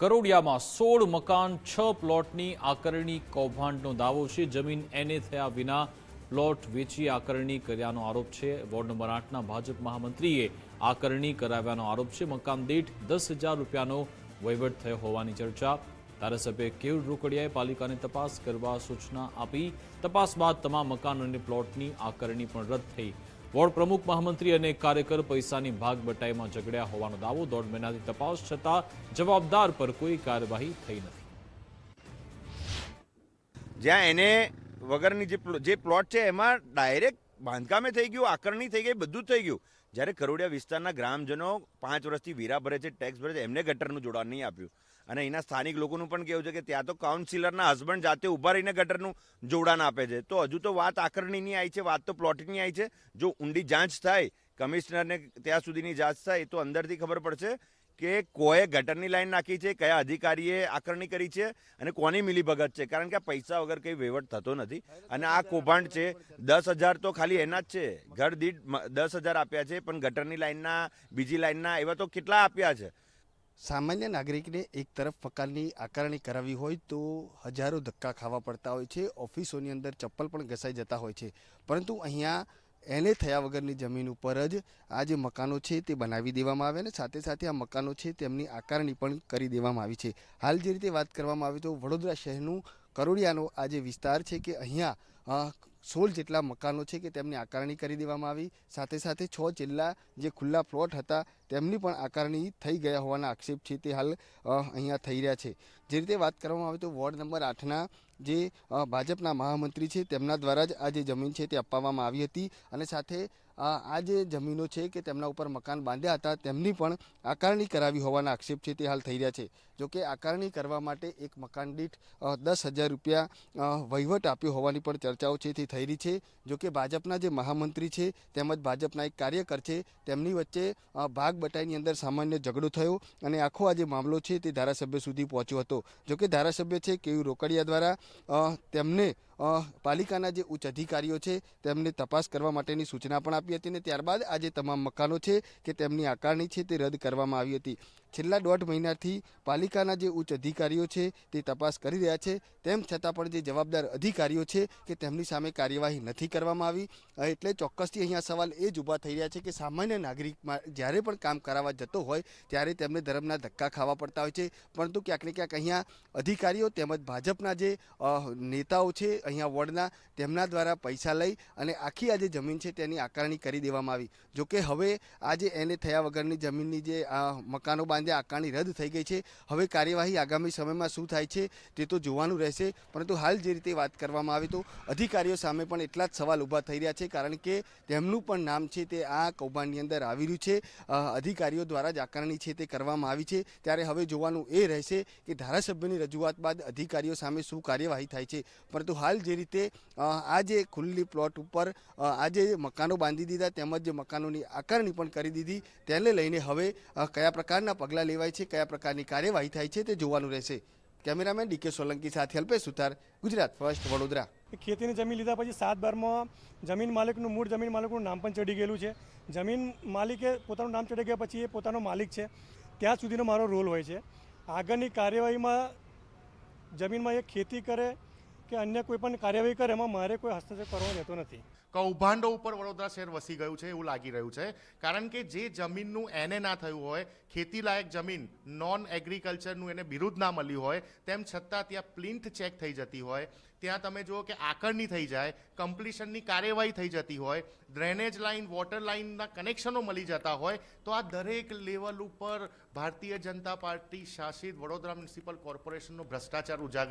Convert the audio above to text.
કરોડિયામાં સોળ મકાન, છ પ્લોટની આકરણી કૌભાંડનો દાવો છે. જમીન એને થયા વિના પ્લોટ વેચી આકરણી કર્યાનો આરોપ છે. વોર્ડ નંબર આઠના ભાજપ મહામંત્રીએ આકરણી કરાવ્યાનો આરોપ છે. મકાન દીઠ દસ હજાર રૂપિયાનો વહીવટ થયો હોવાની ચર્ચા. ધારાસભ્ય કેયુર રોકડિયાએ પાલિકાને તપાસ કરવા સૂચના આપી. તપાસ બાદ તમામ મકાન અને પ્લોટની આકરણી પણ રદ થઈ. વોર્ડ પ્રમુખ, મહામંત્રી અને કાર્યકર પૈસાની ભાગ બટાઈમાં ઝઘડ્યા હોવાનો દાવો. દોઢ મહિનાથી તપાસ છતાં જવાબદાર પર કોઈ કાર્યવાહી થઈ નથી. જ્યાં એને વગરની જે પ્લોટ છે એમાં ડાયરેક્ટ બાંધકામે થઈ ગયું, આકરણી થઈ ગઈ, બધું થઈ ગયું. જ્યારે કરોડિયા વિસ્તારના ગ્રામજનો પાંચ વર્ષથી વીરા ભરે છે, ટેક્સ ભરે છે, એમને ગટરનું જોડાણ નહીં આપ્યું. અને અહીંના સ્થાનિક લોકોનું પણ કહેવું છે કે ત્યાં તો કાઉન્સિલરના હસબન્ડ જાતે ઊભા રહીને ગટરનું જોડાણ આપે છે. તો હજુ તો વાત આકરણીની આવી છે, વાત તો પ્લોટની આવી છે. જો ઊંડી જાંચ થાય, કમિશનરને ત્યાં સુધીની જાંચ થાય, તો અંદરથી ખબર પડશે કે કોએ ગટરની લાઈન નાખી છે, કયા અધિકારીએ આકરણી કરી છે અને કોની મિલીભગત છે. કારણ કે આ પૈસા વગર કંઈ વહીવટ થતો નથી. અને આ કૌભાંડ છે, દસ હજાર તો ખાલી એના જ છે. ઘર દીઠ દસ હજાર આપ્યા છે, પણ ગટરની લાઈનના, બીજી લાઈનના એવા તો કેટલા આપ્યા છે? સામાન્ય નાગરિકને એક તરફ ફકાલની આકારણી કરાવી હોય તો હજારો ધક્કા ખાવા પડતા હોય છે, ઓફિસોની અંદર ચપ્પલ પણ ઘસાઈ જતા હોય છે. પરંતુ અહીંયા એને થયા વગરની જમીન ઉપર જ આ જે મકાનો છે તે બનાવી દેવામાં આવે અને સાથે સાથે આ મકાનો છે તેમની આકારણી પણ કરી દેવામાં આવી છે. હાલ જે રીતે વાત કરવામાં આવી તો વડોદરા શહેરનું કરોડિયાનો આ જે વિસ્તાર છે કે અહીંયા સોળ જેટલા મકાનો છે કે તેમની આકારણી કરી દેવામાં આવી. સાથે સાથે છ જેટલા જે ખુલ્લા પ્લોટ હતા તેમની પણ આકારણી થઈ ગયા હોવાના આક્ષેપ છે તે હાલ અહીંયા થઈ રહ્યા છે. જે રીતે વાત કરવામાં આવે તો વોર્ડ નંબર આઠના જે ભાજપના મહામંત્રી છે તેમના દ્વારા જ આ જે જમીન છે તે અપાવવામાં આવી હતી અને સાથે આ જે જમીનો છે કે તેમના ઉપર મકાન બાંધ્યા હતા, તેમની પણ આકારણી કરાવી હોવાના આક્ષેપ છે તે હાલ થઈ રહ્યા છે. જોકે આકારણી કરવા માટે એક મકાન દીઠ દસ હજાર રૂપિયા વહીવટ આપ્યો હોવાની પણ ચર્ચાઓ છે તે થઈ રહી છે. જોકે ભાજપના જે મહામંત્રી છે તેમજ ભાજપના એક કાર્યકર છે તેમની વચ્ચે ભાગ બટાઈની અંદર સામાન્ય ઝઘડો થયો અને આખો આ જે મામલો છે તે ધારાસભ્ય સુધી પહોંચ્યો હતો. જોકે ધારાસભ્ય છે કેયુ રોકડિયા દ્વારા તેમને પાલિકાના જે ઉચ્ચ અધિકારીઓ છે, તેમને તપાસ કરવા માટેની સૂચના પણ આપી હતી અને ત્યારબાદ આ જે તમામ મકાનો છે કે તેમની આકારણી છે તે રદ કરવામાં આવી હતી. છેલ્લા દોઢ મહિનાથી પાલિકાના જે ઉચ્ચ અધિકારીઓ છે તે તપાસ કરી રહ્યા છે, તેમ છતાં પણ જે જવાબદાર અધિકારીઓ છે કે તેમની સામે કાર્યવાહી નથી કરવામાં આવી. એટલે ચોક્કસથી અહીંયા સવાલ એ જ ઊભા થઈ રહ્યા છે કે સામાન્ય નાગરિકમાં જ્યારે પણ કામ કરાવવા જતો હોય, ત્યારે તેમને ધર્મના ધક્કા ખાવા પડતા હોય છે. પરંતુ ક્યાંક ને ક્યાંક અહીંયા અધિકારીઓ તેમજ ભાજપના જે નેતાઓ છે અહીંયા વોર્ડના તેમના દ્વારા પૈસા લઈ અને આખી આ જે જમીન છે તેની આકારણી કરી દેવામાં આવી. જોકે હવે આ જે એને થયા વગરની જમીનની જે મકાનો બાંધ્યા આકારણી રદ થઈ ગઈ છે. હવે કાર્યવાહી આગામી સમયમાં શું થાય છે તે તો જોવાનું રહેશે. પરંતુ હાલ જે રીતે વાત કરવામાં આવે તો અધિકારીઓ સામે પણ એટલા જ સવાલ ઊભા થઈ રહ્યા છે. કારણ કે તેમનું પણ નામ છે તે આ કૌભાંડની અંદર આવી રહ્યું છે. અધિકારીઓ દ્વારા જ આકારણી છે તે કરવામાં આવી છે. ત્યારે હવે જોવાનું એ રહેશે કે ધારાસભ્યની રજૂઆત બાદ અધિકારીઓ સામે શું કાર્યવાહી થાય છે. પરંતુ હાલ જે રીતે આ ખુલ્લી પ્લોટ ઉપર આજે મકાનો બાંધી દીધા તેમજ મકાનોની આકારણી પણ કરી દીધી, તેને લઈને હવે કયા પ્રકારના પગલાં લેવાય છે, કયા પ્રકારની કાર્યવાહી થાય છે તે જોવાનું રહેશે. કેમેરામેન ડીકે સોલંકી સાથે અલ્પેશ સુથાર, ગુજરાત ફર્સ્ટ, વડોદરા. ખેતીની જમીન લીધા પછી સાત બારમાં જમીન માલિકનું, મૂળ જમીન માલિકનું નામ પણ ચડી ગયેલું છે. જમીન માલિકે પોતાનું નામ ચડી ગયા પછી એ પોતાનો માલિક છે. ત્યાં સુધીનો મારો રોલ હોય છે. આગળની કાર્યવાહીમાં જમીનમાં એ ખેતી કરે કે અન્ય કોઈ પણ કાર્યવાહી કરે, એમાં મારે કોઈ હસ્તક્ષેપ કરવો રહેતો નથી. કૌભાંડો ઉપર વડોદરા શહેર વસી ગયું છે એવું લાગી રહ્યું છે. કારણ કે જે જમીનનું એને ના થયું હોય, ખેતીલાયક જમીન નોન એગ્રીકલ્ચરનું એને બિરુદ ના મળ્યું હોય, તેમ છતાં ત્યાં પ્લિન્થ ચેક થઈ જતી હોય. ત્યાં તમે જુઓ કે આકરણી થઈ જાય કમ્પ્લીશનની કાર્યવાહી થઈ જતી હોય ડ્રેનેજ લાઇન વોટર લાઇનના કનેક્શનો મળી જતા હોય. તો આ દરેક લેવલ ઉપર ભારતીય જનતા પાર્ટી શાસિત વડોદરા મ્યુનિસિપલ કોર્પોરેશનનો ભ્રષ્ટાચાર ઉજાગર